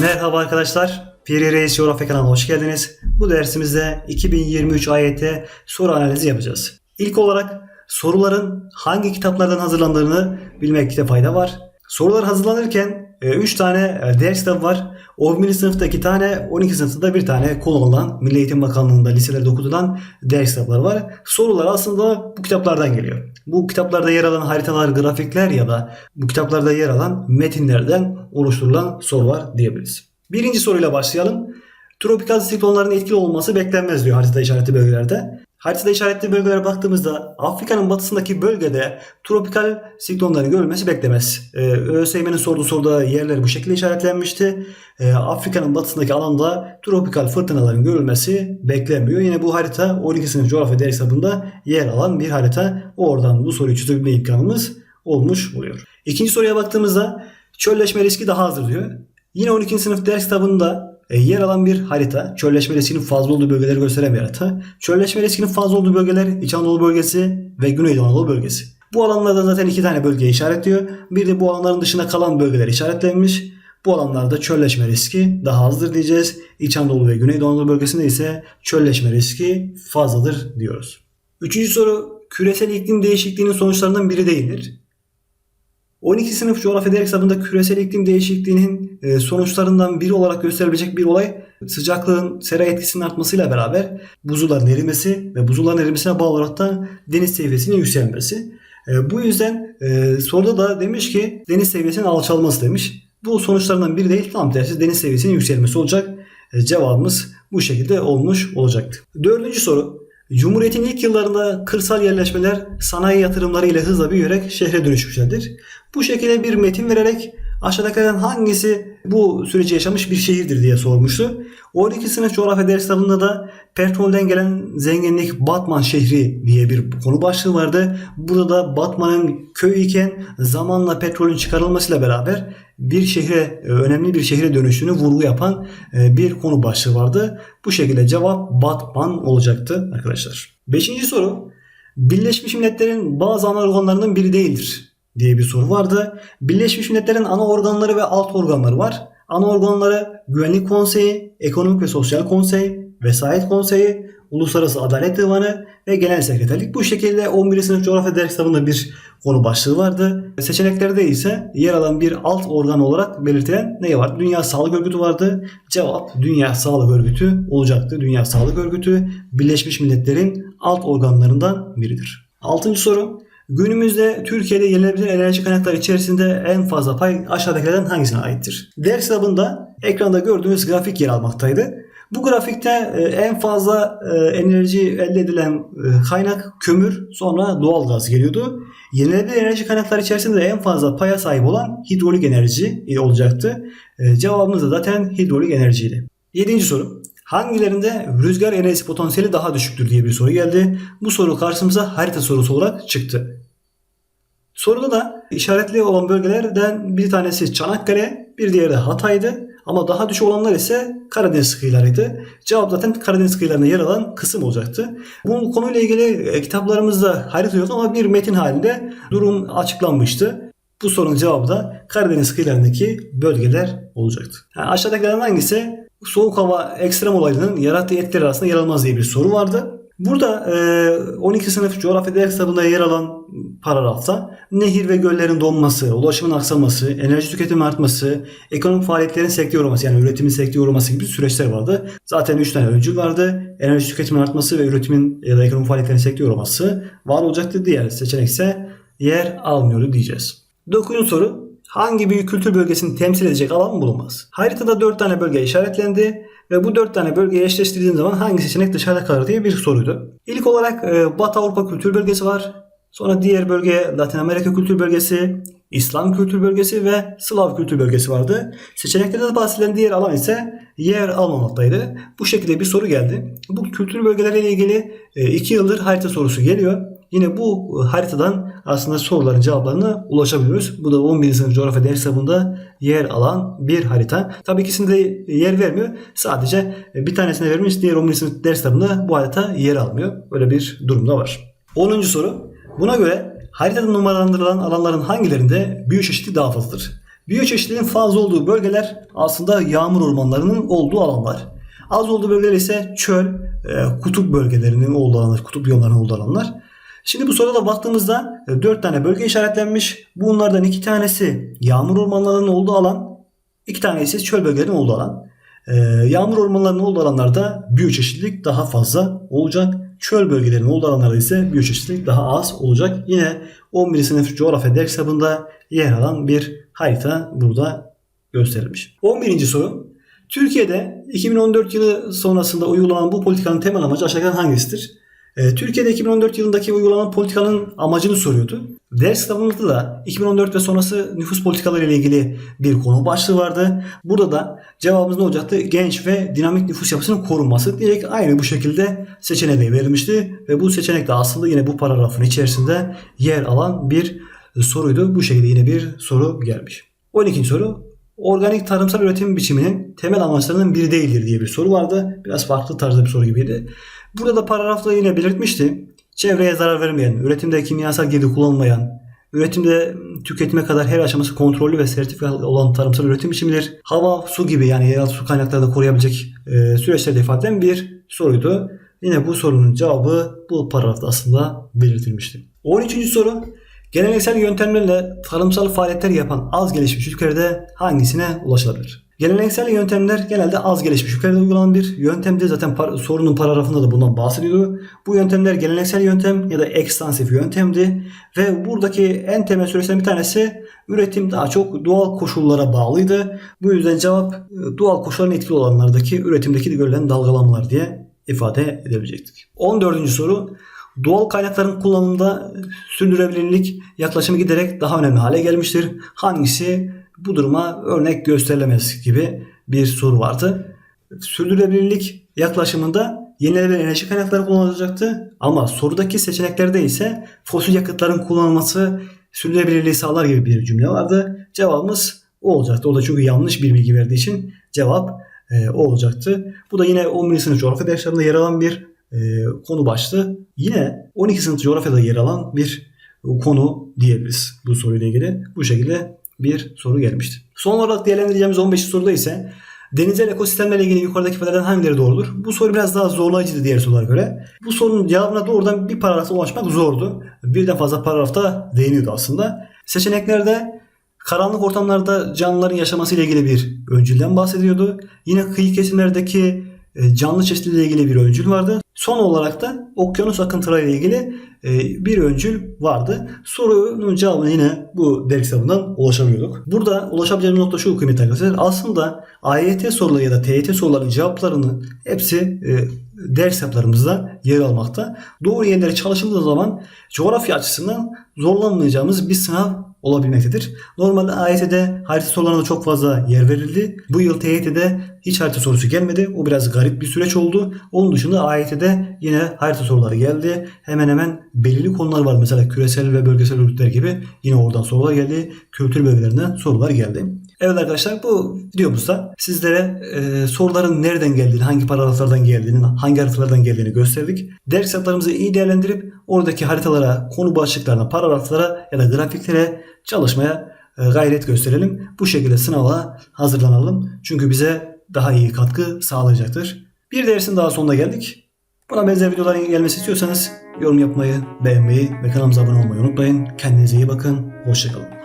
Merhaba arkadaşlar. Piri Reis Coğrafya kanalına hoş geldiniz. Bu dersimizde 2023 AYT soru analizi yapacağız. İlk olarak soruların hangi kitaplardan hazırlandığını bilmekte fayda var. Sorular hazırlanırken 3 tane e, ders kitabı var. 11. sınıfta 2 tane, 12. sınıfta da bir tane kullanılan Milli Eğitim Bakanlığı'nda liselerde okutulan ders kitapları var. Sorular aslında bu kitaplardan geliyor. Bu kitaplarda yer alan haritalar, grafikler ya da bu kitaplarda yer alan metinlerden oluşturulan sorular diyebiliriz. Birinci soruyla başlayalım. Tropikal siklonların etkili olması beklenmez diyor haritada işaretli bölgelerde. Haritada işaretli bölgelere baktığımızda Afrika'nın batısındaki bölgede tropikal siklonların görülmesi beklemez. Ee, ÖSYM'nin sorduğu soruda yerler bu şekilde işaretlenmişti. Ee, Afrika'nın batısındaki alanda tropikal fırtınaların görülmesi beklenmiyor. Yine bu harita 12. sınıf coğrafya ders kitabında yer alan bir harita. Oradan bu soruyu çözebilme imkanımız olmuş oluyor. İkinci soruya baktığımızda çölleşme riski daha azdır diyor. Yine 12. sınıf ders kitabında yer alan bir harita. Çölleşme riskinin fazla olduğu bölgeleri gösteren bir harita. Çölleşme riskinin fazla olduğu bölgeler İç Anadolu bölgesi ve Güneydoğu Anadolu bölgesi. Bu alanlarda zaten iki tane bölge işaretliyor. Bir de bu alanların dışında kalan bölgeler işaretlenmiş. Bu alanlarda çölleşme riski daha azdır diyeceğiz. İç Anadolu ve Güneydoğu Anadolu bölgesinde ise çölleşme riski fazladır diyoruz. Üçüncü soru küresel iklim değişikliğinin sonuçlarından biri değildir. 12 sınıf coğrafya ders kitabında küresel iklim değişikliğinin e, sonuçlarından biri olarak gösterilecek bir olay sıcaklığın sera etkisinin artmasıyla beraber buzulların erimesi ve buzulların erimesine bağlı olarak da deniz seviyesinin yükselmesi. E, bu yüzden e, soruda da demiş ki deniz seviyesinin alçalması demiş. Bu sonuçlarından biri değil tam tersi deniz seviyesinin yükselmesi olacak. Cevabımız bu şekilde olmuş olacaktı. Dördüncü soru. Cumhuriyetin ilk yıllarında kırsal yerleşmeler sanayi yatırımları ile hızla büyüyerek şehre dönüşmüşlerdir. Bu şekilde bir metin vererek aşağıdakilerden hangisi bu süreci yaşamış bir şehirdir diye sormuştu. 12 sınıf coğrafya ders kitabında da petrolden gelen zenginlik Batman şehri diye bir konu başlığı vardı. Burada da Batman'ın köyü iken zamanla petrolün çıkarılmasıyla beraber bir şehre önemli bir şehre dönüştüğünü vurgu yapan e, bir konu başlığı vardı. Bu şekilde cevap Batman olacaktı arkadaşlar. Beşinci soru. Birleşmiş Milletler'in bazı ana organlarının biri değildir diye bir soru vardı. Birleşmiş Milletler'in ana organları ve alt organları var. Ana organları Güvenlik Konseyi, Ekonomik ve Sosyal Konsey, Vesayet Konseyi, Uluslararası Adalet Divanı ve Genel Sekreterlik. Bu şekilde 11. sınıf coğrafya ders kitabında bir konu başlığı vardı. Seçeneklerde ise yer alan bir alt organ olarak belirtilen ne var? Dünya Sağlık Örgütü vardı. Cevap Dünya Sağlık Örgütü olacaktı. Dünya Sağlık Örgütü Birleşmiş Milletler'in alt organlarından biridir. Altıncı soru. Günümüzde Türkiye'de yenilenebilir enerji kaynakları içerisinde en fazla pay aşağıdakilerden hangisine aittir? Ders kitabında ekranda gördüğünüz grafik yer almaktaydı. Bu grafikte e, en fazla e, enerji elde edilen e, kaynak kömür sonra doğal gaz geliyordu. Yenilenebilir enerji kaynakları içerisinde en fazla paya sahip olan hidrolik enerji olacaktı. Cevabımız da zaten hidrolik enerjiydi. Yedinci soru. Hangilerinde rüzgar enerjisi potansiyeli daha düşüktür diye bir soru geldi. Bu soru karşımıza harita sorusu olarak çıktı. Soruda da işaretli olan bölgelerden bir tanesi Çanakkale, bir diğeri de Hatay'dı. Ama daha düşük olanlar ise Karadeniz kıyılarıydı. Cevap zaten Karadeniz kıyılarında yer alan kısım olacaktı. Bu konuyla ilgili e, kitaplarımızda harita yok ama bir metin halinde durum açıklanmıştı. Bu sorunun cevabı da Karadeniz kıyılarındaki bölgeler olacaktı. Yani aşağıdakilerden hangisi soğuk hava ekstrem olaylarının yarattığı etkiler arasında yer almaz diye bir soru vardı. Burada 12 e, sınıf coğrafya ders kitabında yer alan paragrafta nehir ve göllerin donması, ulaşımın aksaması, enerji tüketimi artması, ekonomik faaliyetlerin sekteye uğraması yani üretimin sekteye uğraması gibi süreçler vardı. Zaten 3 tane öncül vardı. Enerji tüketimi artması ve üretimin ya da ekonomik faaliyetlerin sekteye uğraması var olacaktı. Diğer seçenek ise yer almıyordu diyeceğiz. Dokuzuncu soru. Hangi büyük kültür bölgesini temsil edecek alan bulunmaz? Haritada 4 tane bölge işaretlendi. Ve bu dört tane bölgeyi eşleştirdiğin zaman hangi seçenek dışarıda kalır diye bir soruydu. İlk olarak e, Batı Avrupa kültür bölgesi var. Sonra diğer bölge Latin Amerika kültür bölgesi, İslam kültür bölgesi ve Slav kültür bölgesi vardı. Seçeneklerde de bahsedilen diğer alan ise yer almamaktaydı. Bu şekilde bir soru geldi. Bu kültür bölgeleriyle ilgili 2 e, yıldır harita sorusu geliyor. Yine bu haritadan aslında soruların cevaplarına ulaşabiliyoruz. Bu da 11. sınıf coğrafya ders kitabında yer alan bir harita. Tabii ikisinde yer vermiyor. Sadece bir tanesine vermiş. Diğer 11. sınıf ders kitabında bu harita yer almıyor. Böyle bir durumda var. 10. soru. Buna göre haritada numaralandırılan alanların hangilerinde biyoçeşitlilik daha fazladır? Biyoçeşitliliğin fazla olduğu bölgeler aslında yağmur ormanlarının olduğu alanlar. Az olduğu bölgeler ise çöl, e, kutup bölgelerinin olduğu alanlar, kutup yollarının olduğu alanlar. Şimdi bu soruda baktığımızda 4 tane bölge işaretlenmiş. Bunlardan 2 tanesi yağmur ormanlarının olduğu alan, 2 tanesi çöl bölgelerinin olduğu alan. E, yağmur ormanlarının olduğu alanlarda biyoçeşitlilik daha fazla olacak. Çöl bölgelerinin olduğu alanlarda ise biyoçeşitlilik daha az olacak. Yine 11. sınıf coğrafya ders kitabında yer alan bir harita burada gösterilmiş. 11. soru. Türkiye'de 2014 yılı sonrasında uygulanan bu politikanın temel amacı aşağıdan hangisidir? Ee, Türkiye'de 2014 yılındaki uygulanan politikanın amacını soruyordu. Ders kitabımızda da 2014 ve sonrası nüfus politikaları ile ilgili bir konu başlığı vardı. Burada da cevabımız ne olacaktı? Genç ve dinamik nüfus yapısının korunması diyerek aynı bu şekilde seçeneğe de verilmişti. Ve bu seçenek de aslında yine bu paragrafın içerisinde yer alan bir soruydu. Bu şekilde yine bir soru gelmiş. 12. soru organik tarımsal üretim biçiminin temel amaçlarının biri değildir diye bir soru vardı. Biraz farklı tarzda bir soru gibiydi. Burada da paragrafta yine belirtmişti. Çevreye zarar vermeyen, üretimde kimyasal girdi kullanmayan, üretimde tüketime kadar her aşaması kontrollü ve sertifikalı olan tarımsal üretim biçimidir. Hava, su gibi yani yeraltı su kaynaklarını koruyabilecek e, süreçlerde ifade eden bir soruydu. Yine bu sorunun cevabı bu paragrafta aslında belirtilmişti. 13. soru Geleneksel yöntemlerle tarımsal faaliyetler yapan az gelişmiş ülkelerde hangisine ulaşılabilir? Geleneksel yöntemler genelde az gelişmiş ülkelerde uygulanan bir yöntemdi. Zaten par- sorunun paragrafında da bundan bahsediyordu. Bu yöntemler geleneksel yöntem ya da ekstansif yöntemdi. Ve buradaki en temel süreçten bir tanesi üretim daha çok doğal koşullara bağlıydı. Bu yüzden cevap e, doğal koşulların etkili olanlardaki üretimdeki görülen dalgalanmalar diye ifade edebilecektik. 14. soru Doğal kaynakların kullanımında sürdürülebilirlik yaklaşımı giderek daha önemli hale gelmiştir. Hangisi bu duruma örnek gösterilemez gibi bir soru vardı. Sürdürülebilirlik yaklaşımında yenilenebilir enerji kaynakları kullanılacaktı. Ama sorudaki seçeneklerde ise fosil yakıtların kullanılması sürdürülebilirliği sağlar gibi bir cümle vardı. Cevabımız o olacaktı. O da çünkü yanlış bir bilgi verdiği için cevap e, o olacaktı. Bu da yine 11. sınıf coğrafya derslerinde yer alan bir konu başlığı. Yine 12 sınıf coğrafyada yer alan bir konu diyebiliriz bu soruyla ilgili. Bu şekilde bir soru gelmişti. Son olarak değerlendireceğimiz 15. soruda ise denizel ekosistemlerle ilgili yukarıdaki ifadelerden hangileri doğrudur? Bu soru biraz daha zorlayıcıydı diğer sorulara göre. Bu sorunun cevabına doğrudan bir paragrafta ulaşmak zordu. Birden fazla paragrafta değiniyordu aslında. Seçeneklerde karanlık ortamlarda canlıların yaşaması ile ilgili bir öncülden bahsediyordu. Yine kıyı kesimlerdeki e, canlı çeşitliliği ile ilgili bir öncül vardı. Son olarak da okyanus akıntıları ile ilgili e, bir öncül vardı. Sorunun cevabına yine bu ders kitabından ulaşamıyorduk. Burada ulaşabileceğimiz nokta şu kıymetli arkadaşlar. Aslında AYT soruları ya da TYT sorularının cevaplarını hepsi e, ders kitaplarımızda yer almakta. Doğru yerlere çalışıldığı zaman coğrafya açısından zorlanmayacağımız bir sınav olabilmektedir. Normalde AYT'de harita sorularına çok fazla yer verildi. Bu yıl TYT'de hiç harita sorusu gelmedi. O biraz garip bir süreç oldu. Onun dışında AYT'de yine harita soruları geldi. Hemen hemen belirli konular var. Mesela küresel ve bölgesel örgütler gibi yine oradan sorular geldi. Kültür bölgelerinden sorular geldi. Evet arkadaşlar bu videomuzda sizlere e, soruların nereden geldiğini, hangi paragraflardan geldiğini, hangi haritalardan geldiğini gösterdik. Ders kitaplarımızı iyi değerlendirip oradaki haritalara, konu başlıklarına, paragraflara ya da grafiklere çalışmaya e, gayret gösterelim. Bu şekilde sınava hazırlanalım. Çünkü bize daha iyi katkı sağlayacaktır. Bir dersin daha sonuna geldik. Buna benzer videoların gelmesi istiyorsanız yorum yapmayı, beğenmeyi ve kanalımıza abone olmayı unutmayın. Kendinize iyi bakın. Hoşçakalın.